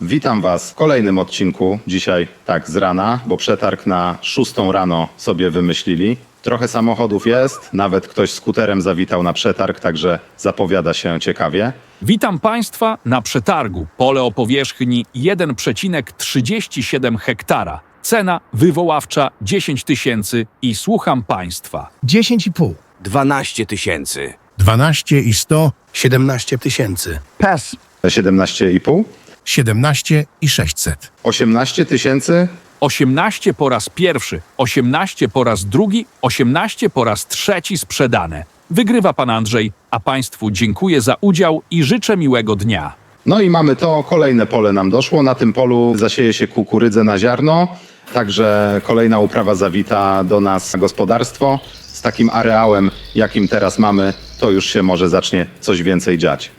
Witam Was w kolejnym odcinku. Dzisiaj tak z rana, bo przetarg na szóstą rano sobie wymyślili. Trochę samochodów jest, nawet ktoś skuterem zawitał na przetarg, także zapowiada się ciekawie. Witam Państwa na przetargu. Pole o powierzchni 1,37 hektara. Cena wywoławcza 10 tysięcy i słucham Państwa. 10,5. 12 tysięcy. 12 i 100, 17 tysięcy. PES 17,5? 17 i 600. 18 tysięcy? 18 po raz pierwszy, 18 po raz drugi, 18 po raz trzeci sprzedane. Wygrywa Pan Andrzej, a Państwu dziękuję za udział i życzę miłego dnia. No i mamy to, kolejne pole nam doszło. Na tym polu zasieje się kukurydzę na ziarno, także kolejna uprawa zawita do nas na gospodarstwo. Z takim areałem, jakim teraz mamy, to już się może zacznie coś więcej dziać.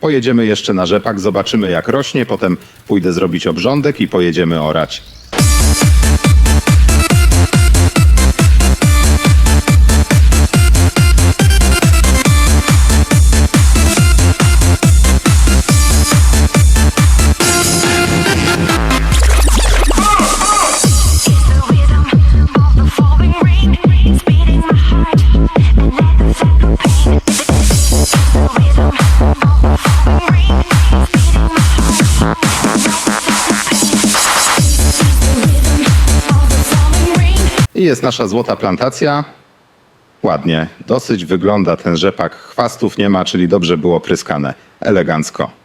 Pojedziemy jeszcze na rzepak, zobaczymy jak rośnie, potem pójdę zrobić obrządek i pojedziemy orać. I jest nasza złota plantacja. Ładnie, dosyć wygląda ten rzepak. Chwastów nie ma, czyli dobrze było pryskane. Elegancko.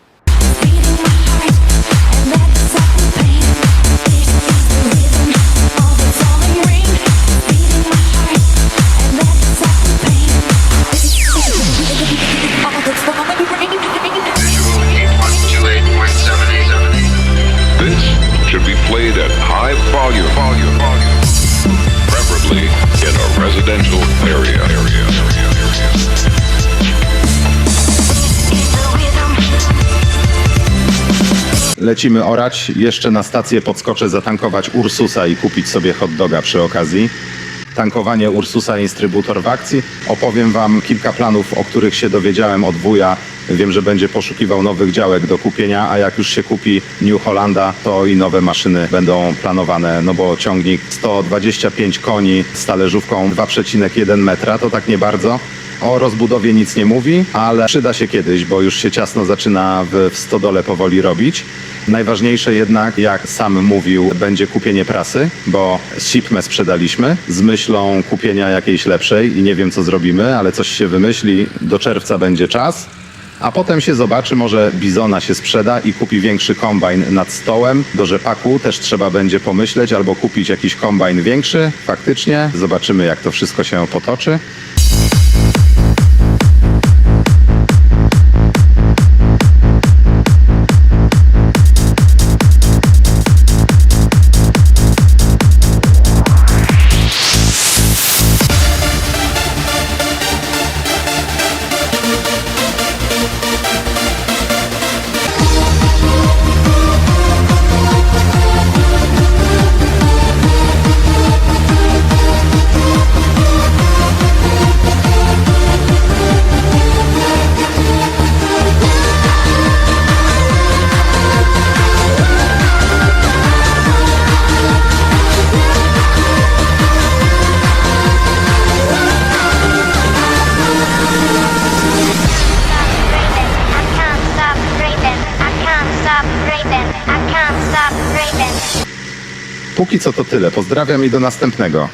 Lecimy orać. Jeszcze na stację podskoczę zatankować Ursusa i kupić sobie hot doga przy okazji. Tankowanie Ursusa Instrybutor w akcji. Opowiem Wam kilka planów, o których się dowiedziałem od wuja. Wiem, że będzie poszukiwał nowych działek do kupienia, a jak już się kupi New Hollanda, to i nowe maszyny będą planowane, no bo ciągnik 125 koni z talerzówką 2,1 metra, to tak nie bardzo. O rozbudowie nic nie mówi, ale przyda się kiedyś, bo już się ciasno zaczyna w, stodole powoli robić. Najważniejsze jednak, jak sam mówił, będzie kupienie prasy, bo Sipmę sprzedaliśmy z myślą kupienia jakiejś lepszej i nie wiem co zrobimy, ale coś się wymyśli. Do czerwca będzie czas. A potem się zobaczy, może Bizona się sprzeda i kupi większy kombajn nad stołem. Do rzepaku też trzeba będzie pomyśleć albo kupić jakiś kombajn większy. Faktycznie, zobaczymy jak to wszystko się potoczy. Póki co to tyle. Pozdrawiam i do następnego.